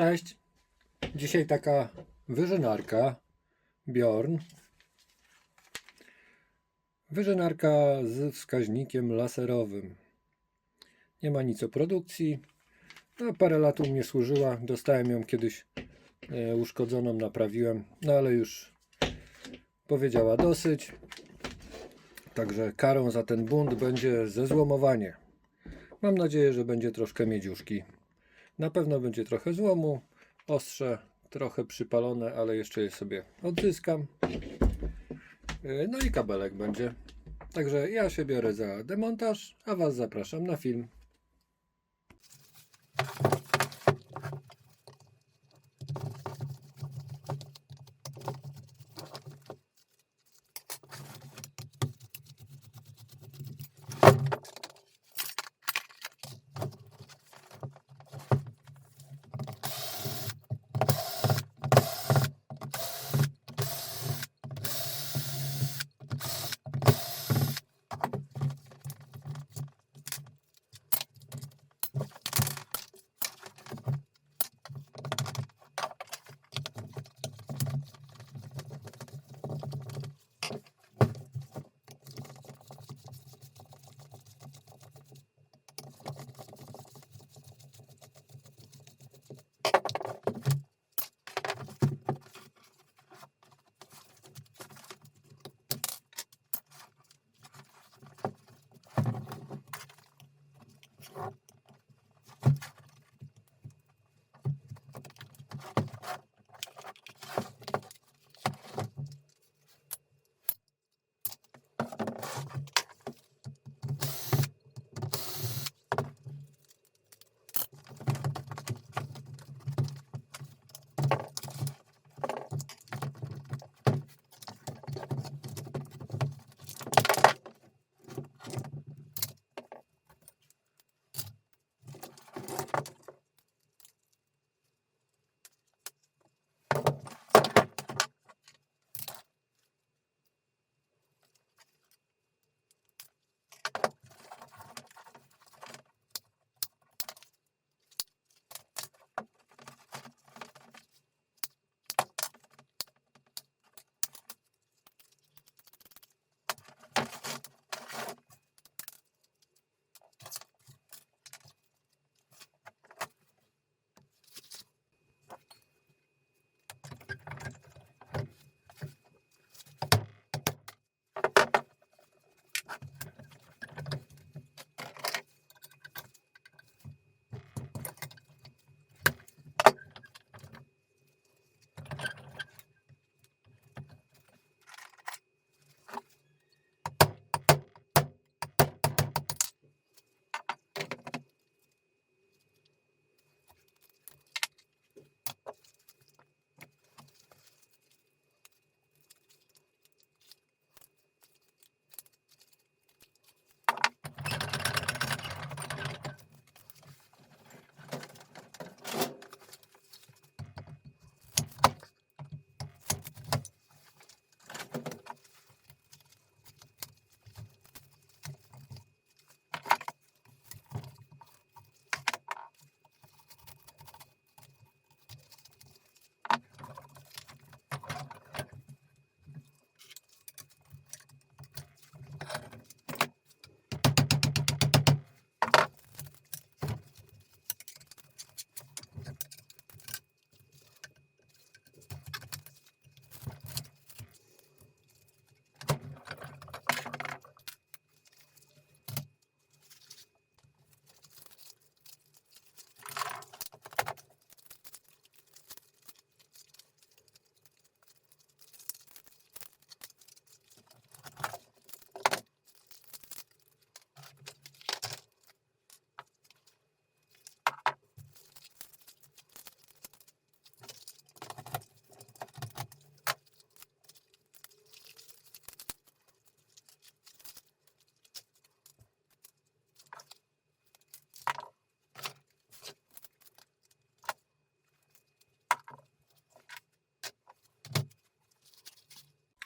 Cześć. Dzisiaj taka wyżynarka Bjorn. Wyżynarka z wskaźnikiem laserowym. Nie ma nic o produkcji. No, parę lat u mnie służyła. Dostałem ją kiedyś e, uszkodzoną, naprawiłem. No ale już powiedziała dosyć. Także karą za ten bunt będzie zezłomowanie. Mam nadzieję, że będzie troszkę miedziuszki. Na pewno będzie trochę złomu, ostrze, trochę przypalone, ale jeszcze je sobie odzyskam. Yy, No i kabelek będzie. Także ja się biorę za demontaż, a Was zapraszam na film.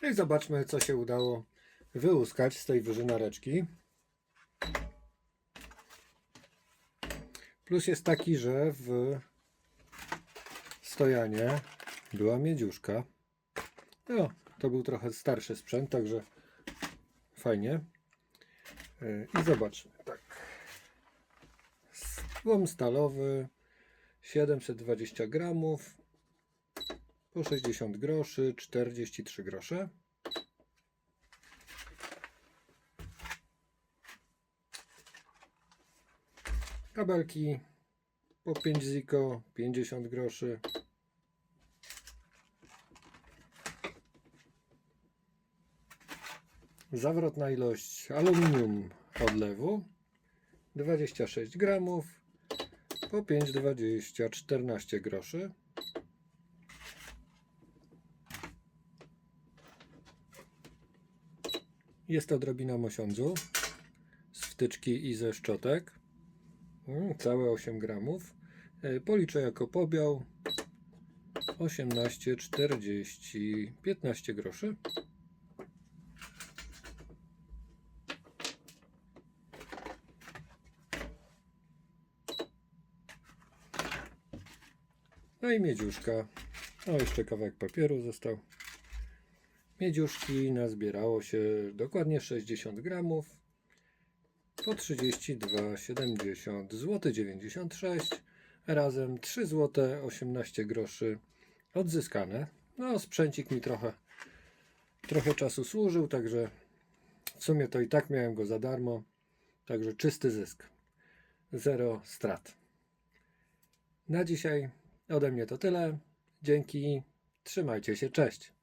No I zobaczmy, co się udało wyłuskać z tej wyżynareczki. Plus jest taki, że w stojanie była miedziuszka. No, to był trochę starszy sprzęt, także fajnie. Yy, I zobaczmy, tak. Złom stalowy 720 gramów po 60 groszy, 43 grosze. Kabelki po 5 ziko, 50 groszy. Zawrotna ilość aluminium odlewu 26 gramów po 5,20 14 groszy. Jest odrobina mosiądzu z wtyczki i ze szczotek. Mm, Całe 8 gramów. E, Policzę jako pobiał 18, 40, 15 groszy. No i miedziuszka. O, jeszcze kawałek papieru został. Miedziuszki nazbierało się dokładnie 60 gramów po 32,70 zł 96 razem 3 zł 18 groszy odzyskane. No, sprzęcik mi trochę trochę czasu służył, także w sumie to i tak miałem go za darmo. Także czysty zysk. Zero strat. Na dzisiaj ode mnie to tyle. Dzięki. Trzymajcie się. Cześć.